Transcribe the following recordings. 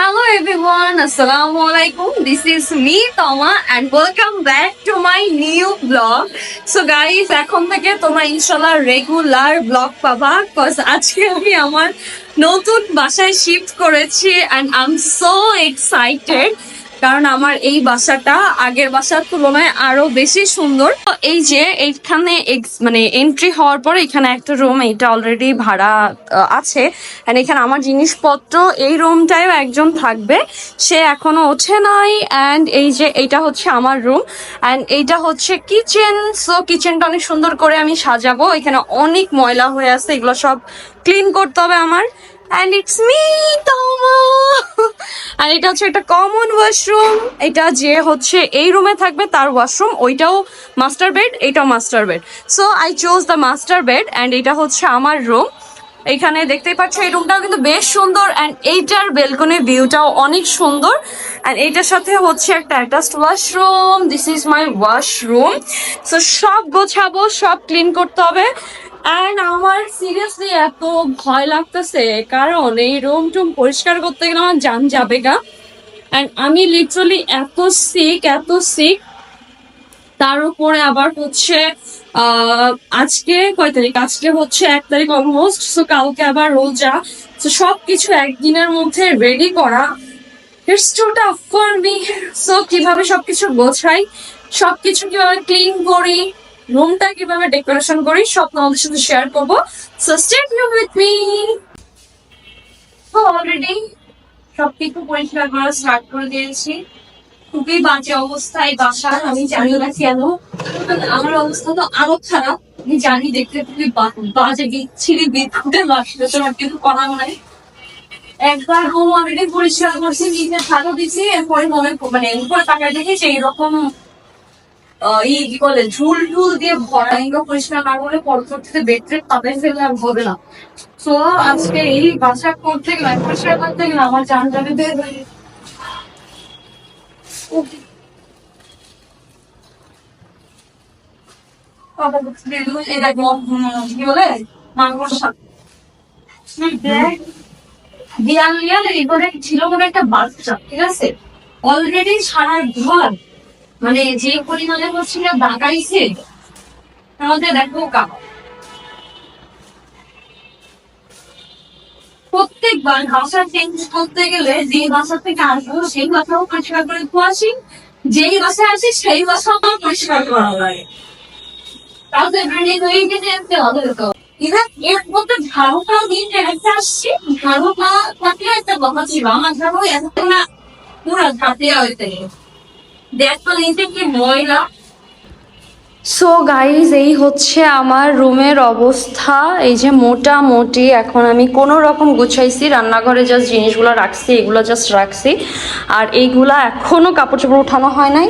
Hello everyone, Assalamualaikum. This is me, Toma, and welcome back to my new vlog. So guys, এখন থেকে তোমরা ইনশাল্লাহ regular blog পাবা cause আজকে আমি আমার নতুন বাসায় শিফট করেছি and I am so excited কারণ আমার এই বাসাটা আগের বাসার তুলনায় আরও বেশি সুন্দর। এই যে এইখানে মানে এন্ট্রি হওয়ার পরে এখানে একটা রুম এটা অলরেডি ভাড়া আছে। এন্ড এখানে আমার জিনিসপত্র, এই রুমটায়ও একজন থাকবে। সে এখনও ওঠে নাই। অ্যান্ড এই যে এইটা হচ্ছে আমার রুম অ্যান্ড এইটা হচ্ছে কিচেন সো কিচেনটা অনেক সুন্দর করে আমি সাজাবো। এখানে অনেক ময়লা হয়ে আছে। এগুলো সব ক্লিন করতে হবে আমার। অ্যান্ড ইটস মি তোমা আর এটা হচ্ছে একটা কমন ওয়াশরুম এটা যে হচ্ছে এই রুমে থাকবে, তার ওয়াশরুম ওইটাও মাস্টার বেড এইটাও master bed so I chose the master bed and এটা হচ্ছে আমার রুম এখানে দেখতেই পাচ্ছ, এই রুমটাও কিন্তু বেশ সুন্দর অ্যান্ড এইটার বেলকনি ভিউটাও অনেক সুন্দর. অ্যান্ড এইটার সাথে হচ্ছে একটা attached washroom this is my washroom so সব গোছাবো, সব ক্লিন করতে হবে. অ্যান্ড আমার সিরিয়াসলি এত ভয় লাগতেছে, কারণ এই রুম টুম পরিষ্কার করতে গেলে আমার জান যাবে গা। অ্যান্ড আমি লিটারালি এত সিক এত সিক তার উপরে আবার হচ্ছে আজকে কয় তারিখ? আজকে হচ্ছে এক তারিখ অলমোস্ট সো কালকে আবার রোজা। তো সবকিছু একদিনের মধ্যে রেডি করা। It's too tough for me so কীভাবে সবকিছু গোছাই? সবকিছু কীভাবে ক্লিন করি? রুমটা কীভাবে ডেকোরেশন করি, সব তোমাদের সাথে শেয়ার করব। So stay tune with me already সবকিছু পরিষ্কার করা স্টার্ট করে দিয়েছি। খুবই বাজে অবস্থায় বাসার, আমি জানি না কেন। আমার অবস্থা তো আরও খারাপ। আমি জানি দেখতে খুবই বাজে বিচ্ছিরি বিদ্যুতের বাসা তোমার কিছু করা নাই একবার ও অলরেডি পরিষ্কার করছি, নিচে ছাতা দিছি, এরপরে মনে মানে উপর টাকায় দেখে সেই রকম আহ, ই কি বলে ঝুল ঝুল দিয়ে ভরা পরিষ্কার না করলে পরবর্তীতে বেডরে তাদের ফেলে আর হবে না। তো আজকে এই বাসা করতে গেলে পরিষ্কার করতে গেলে আমার জান এই উম, কি বলে দেখ বিয়াল বিয়াল এবারে ছিল মনে একটা বাচ্চা ঠিক আছে? অলরেডি সারা ঘর। মানে যে পরিমাণে হচ্ছিল ডাকাইছে আমাদের দেখো কা প্রত্যেকবার বাসা চেঞ্জ করতে গেলে যে বাসা থেকে আসব, সেই বাসাও পরিষ্কার করে ধোয়াশি যেই বাসায় আসি, সেই বাসাও আমার পরিষ্কার করা লাগে। তাহলে ব্রিডিং হয়ে গেছে ইভেন এর মধ্যে দিন একটা আসছে। ঝাড়ুটা থাকলে একটা কথা ছিল। আমার ঝাড়ু এত না, পুরো দেখো নিচে কি ময়লা সো গাইজ এই হচ্ছে আমার রুমের অবস্থা। এই যে মোটামুটি এখন আমি কোনো রকম গুছাইছি, রান্নাঘরে জাস্ট জিনিসগুলো রাখছি, এগুলো জাস্ট রাখছি। আর এইগুলা এখনও কাপড় চোপড় উঠানো হয় নাই।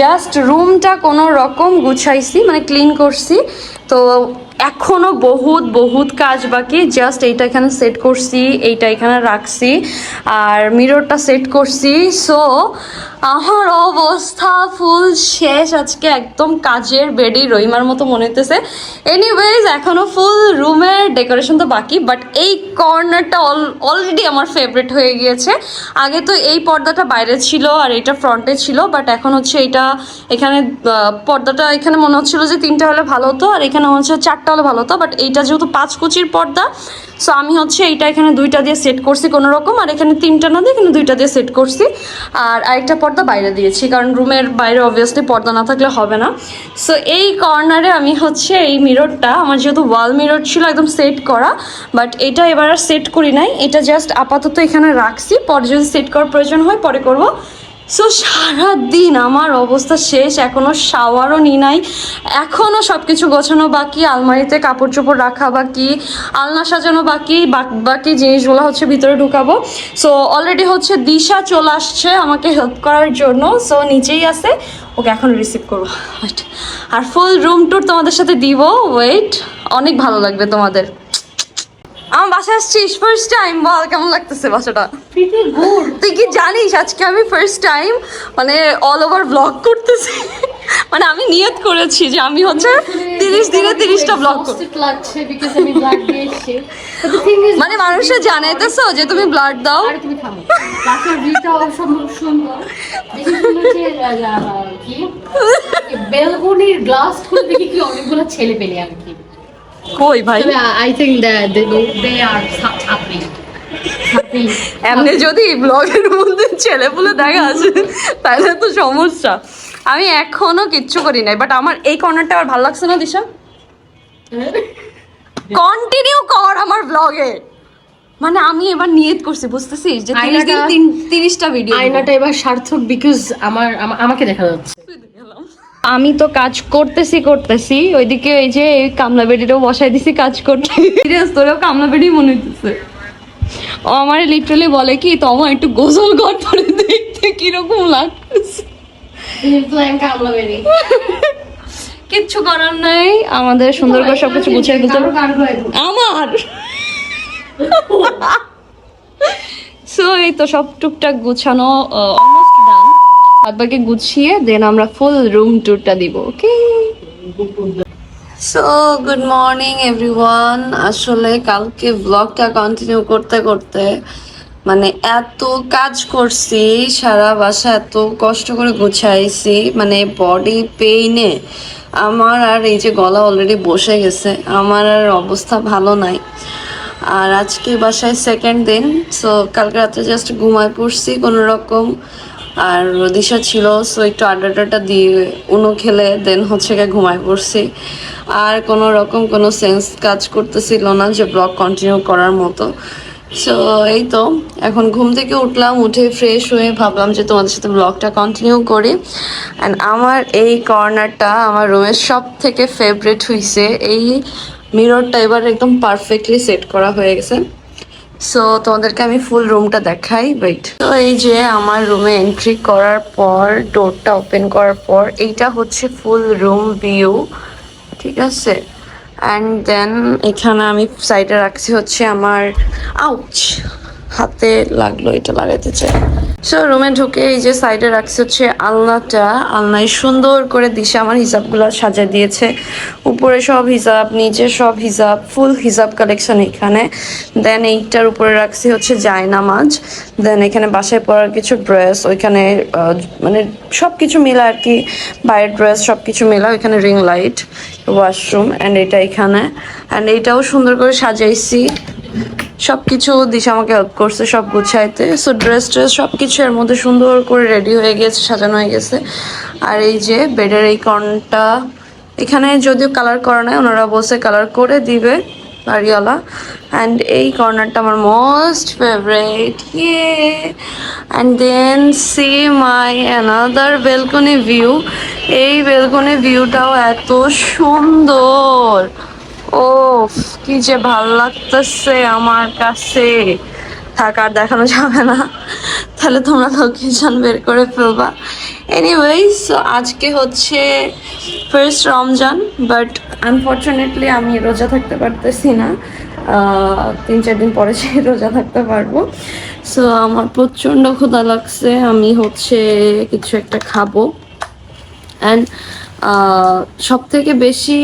জাস্ট রুমটা কোনো রকম গুছাইছি মানে ক্লিন করছি। তো এখনও বহুত বহুত কাজ বাকি। জাস্ট এইটা এখানে সেট করছি, এইটা এখানে রাখছি, আর মিররটা সেট করছি। সো আমার অবস্থা ফুল শেষ। আজকে একদম কাজের বেডি রইমার মতো মনে হতেছে এনিওয়েজ এখনও ফুল রুমের ডেকোরেশন তো বাকি বাট এই কর্নারটা অল অলরেডি আমার ফেভারিট হয়ে গিয়েছে। আগে তো এই পর্দাটা বাইরে ছিল আর এটা ফ্রন্টে ছিল বাট এখন হচ্ছে এটা এখানে পর্দাটা এখানে মনে হচ্ছিল যে তিনটা হলে ভালো হতো, আর এখানে হচ্ছে চারটা হলে ভালো হতো বাট এইটা যেহেতু পাঁচ কুচির পর্দা সো আমি হচ্ছে এইটা এখানে দুইটা দিয়ে সেট করছি কোনো রকম, আর এখানে তিনটা না দিয়ে এখানে দুইটা দিয়ে সেট করছি। আর আরেকটা পর্দা বাইরে দিয়েছি, কারণ রুমের বাইরে অবভিয়াসলি পর্দা না থাকলে হবে না। সো এই কর্নারে আমি হচ্ছে এই মিররটা আমার যেহেতু ওয়াল মিরর ছিল একদম সেট করা বাট এটা এবার আর সেট করি নাই। এটা জাস্ট আপাতত এখানে রাখছি, পরে যদি সেট করার প্রয়োজন হয় পরে করব। সো সারাদিন আমার অবস্থা শেষ, এখনও শাওয়ারও নি নাই, এখনও সব কিছু গোছানো বাকি, আলমারিতে কাপড় চোপড় রাখা বাকি, আলনা সাজানো বাকি বাকি জিনিসগুলো হচ্ছে ভিতরে ঢুকাবো সো অলরেডি হচ্ছে দিশা চলে আসছে আমাকে হেল্প করার জন্য সো নিচেই আছে, ওকে এখন রিসিভ করব. আর ফুল রুম ট্যুর তোমাদের সাথে দিব ওয়েট অনেক ভালো লাগবে তোমাদের আমার বাসায় আসছিস? ফার্স্ট টাইম বল কেমন লাগতেছে বাসাটা? তুই কি জানিস? আজকে আমি ফার্স্ট টাইম মানে অল ওভার ব্লগ করতেছি। মানে আমি নিয়ত করেছি যে আমি হচ্ছে তিরিশ দিনে তিরিশটা ব্লগ মানে মানুষে জানাইতেছো যে তুমি ব্লাড দাও। বেলকনির গ্লাস খুলে দেখি কি অনেকগুলো ছেলে পেলে আর কি। কই ভাই? I think that they are ছাত্রী ছাত্রী এমনি যদি ব্লগের মধ্যে ছেলেপুলে দেখা আছে তাহলে তো সমস্যা। আমি এখনও কিচ্ছু করি নাই বাট আমার এই কর্নারটা আর ভালো লাগছে না দিশা? কন্টিনিউ কর আমার ব্লগে মানে আমি এবার নিয়ত করছি বুঝতেছিস? যে তিরিশ দিন তিরিশটা ভিডিও আয়নাটা এবার সার্থক বিকজ আমার আমাকে দেখা যাচ্ছে। আমি তো কাজ করতেছি করতেছি। ওইদিকে এই যে এই কামলা বেডিটাও বসাই দিছি কাজ করতে। তোরেও কামলা বেডি মনে হইতেছে। ও আমার লিটারালি বলে কি তোমা একটু গোসল কর তোরে দেখতে কীরকম লাগতেছে। কিচ্ছু করার নাই। আমাদের সুন্দর করে সবকিছু গুছিয়ে হবে। আমার! সো এই তো সব টুকটাক গুছানো বাকি গুছিয়ে দেন আমরা ফুল রুম ট্যুরটা দিব okay so good morning everyone আসলে কালকে ব্লগটা কন্টিনিউ করতে করতে মানে এত কাজ করছি, সারা বাসা এত কষ্ট করে গুছাইছি মানে বডি পেইনে আমার আর এই যে গলা অলরেডি বসে গেছে, আমার আর অবস্থা ভালো নাই। আর আজকে বাসায় সেকেন্ড দিন সো কালকে রাত্রে জাস্ট ঘুমায় পড়ছি কোনো রকম আর দিশা ছিল সো একটু আড্ডা টাড্ডা দিয়ে উনো খেলে দেন হচ্ছে গিয়ে ঘুমায় পড়ছি। আর কোনো রকম কোনো সেন্স কাজ করতেছিল না যে ব্লগ কন্টিনিউ করার মতো। সো এই তো, এখন ঘুম থেকে উঠলাম, উঠে ফ্রেশ হয়ে ভাবলাম যে তোমাদের সাথে ব্লগটা কন্টিনিউ করি। অ্যান্ড আমার এই কর্নারটা আমার রুমের সব থেকে ফেভারিট হয়েছে এই মিররটা এবার একদম পারফেক্টলি সেট করা হয়ে গেছে। সো তোমাদেরকে আমি ফুল রুমটা দেখাই ওয়েট তো এই যে আমার রুমে এন্ট্রি করার পর ডোরটা ওপেন করার পর, এইটা হচ্ছে ফুল রুম ভিউ ঠিক আছে? অ্যান্ড দেন এখানে আমি সাইডে রাখছি হচ্ছে আমার আউচ হাতে লাগল, এটা লাগাতে চাই। সো রুমে ঢুকে এই যে সাইডে রাখছে হচ্ছে আলনাটা। আলনায় সুন্দর করে দিশা আমার হিসাবগুলো সাজিয়ে দিয়েছে। উপরে সব হিসাব নিচে সব হিসাব ফুল হিসাব কালেকশন এখানে। দেন এইটার উপরে রাখছি হচ্ছে জায়নামাজ দেন এখানে বাসায় পরার কিছু ড্রেস ওইখানে মানে সব কিছু মিলা আর কি। বাইরের ড্রেস সব কিছু মিলা, ওইখানে রিং লাইট ওয়াশরুম অ্যান্ড এটা এখানে। অ্যান্ড এইটাও সুন্দর করে সাজাইছি। সব কিছু দিশা আমাকে হেল্প করছে, সব গুছাইতে। সো ড্রেস ট্রেস সব কিছু এর মধ্যে সুন্দর করে রেডি হয়ে গেছে, সাজানো হয়ে গেছে। আর এই যে বেডের এই কর্নটা এখানে যদিও কালার করা নাই, ওনারা বসে কালার করে দিবে, বাড়িওয়ালা। অ্যান্ড এই কর্নারটা আমার মোস্ট ফেভারেট ইয়ে and then see my another balcony view এই বেলকনি ভিউটাও এত সুন্দর। ও কি যে ভালো লাগতেছে আমার কাছে। থাকার দেখানো যাবে না। তাহলে তোমরা লোকেশন বের করে ফেলবা। এনিওয়েজ আজকে হচ্ছে ফার্স্ট রমজান বাট আনফর্চুনেটলি আমি রোজা থাকতে পারতেছি না। তিন, চার দিন পরে সে রোজা থাকতে পারব। সো আমার প্রচণ্ড ক্ষুধা লাগছে। আমি হচ্ছে কিছু একটা খাব। অ্যান্ড সব থেকে বেশি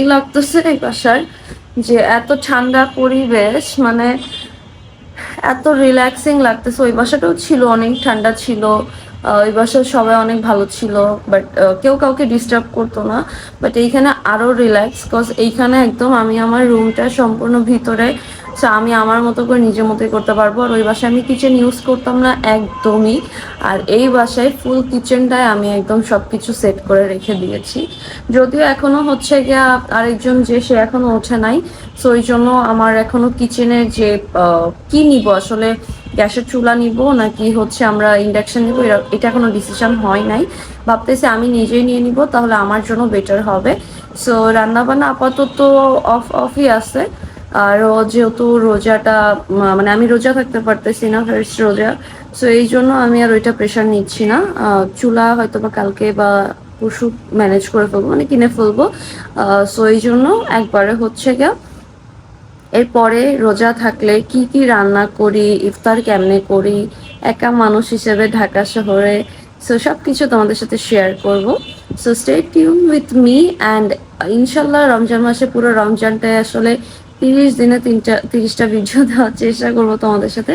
ই লাগতেছে এই বাসার যে এত ঠান্ডা পরিবেশ মানে এত রিল্যাক্সিং লাগতেছে। ওই বাসাটাও ছিল, অনেক ঠান্ডা ছিল। ওই বাসায় সবাই অনেক ভালো ছিল বাট কেউ কাউকে ডিস্টার্ব করতো না। বাট এইখানে আরও রিল্যাক্স কজ এইখানে একদম আমি আমার রুমটা সম্পূর্ণ ভিতরে so আমি আমার মতো করে নিজের মতোই করতে পারব। আর ওই বাসায় আমি কিচেন ইউজ করতাম না একদমই। আর এই বাসায় ফুল কিচেনটায় আমি একদম সব কিছু সেট করে রেখে দিয়েছি। যদিও এখনও হচ্ছে গিয়া আরেকজন যে, সে এখনও ওঠে নাই। সো ওই জন্য আমার এখনও কিচেনের যে কি নিব? আসলে গ্যাসের চুলা নিব নাকি হচ্ছে আমরা ইন্ডাকশন নিব? এটা এখনও ডিসিশন হয় নাই। ভাবতেছি আমি নিজেই নিয়ে নিব, তাহলে আমার জন্য বেটার হবে। সো রান্নাবান্না আপাতত অফ অফই আছে। আর যেহেতু রোজাটা মানে আমি রোজা থাকতে পারতেছি না ফার্স্ট রোজা। সো এই জন্য আমি আর ওইটা প্রেশার নিচ্ছি না। চুলা হয়তো বা কালকে বা পরশু ম্যানেজ করে ফেলব মানে কিনে ফেলব। সো এই জন্য একবারে হচ্ছে গিয়া এরপরে রোজা থাকলে কি কি রান্না করি, ইফতার কেমনে করি, একা মানুষ হিসেবে ঢাকা শহরে সো সব কিছু তোমাদের সাথে শেয়ার করব। So stay tune with me and ইনশাল্লাহ রমজান মাসে পুরো রমজানটাই আসলে তিরিশ দিনে তিনটা তিরিশটা ভিডিও দেওয়ার চেষ্টা করব তোমাদের সাথে।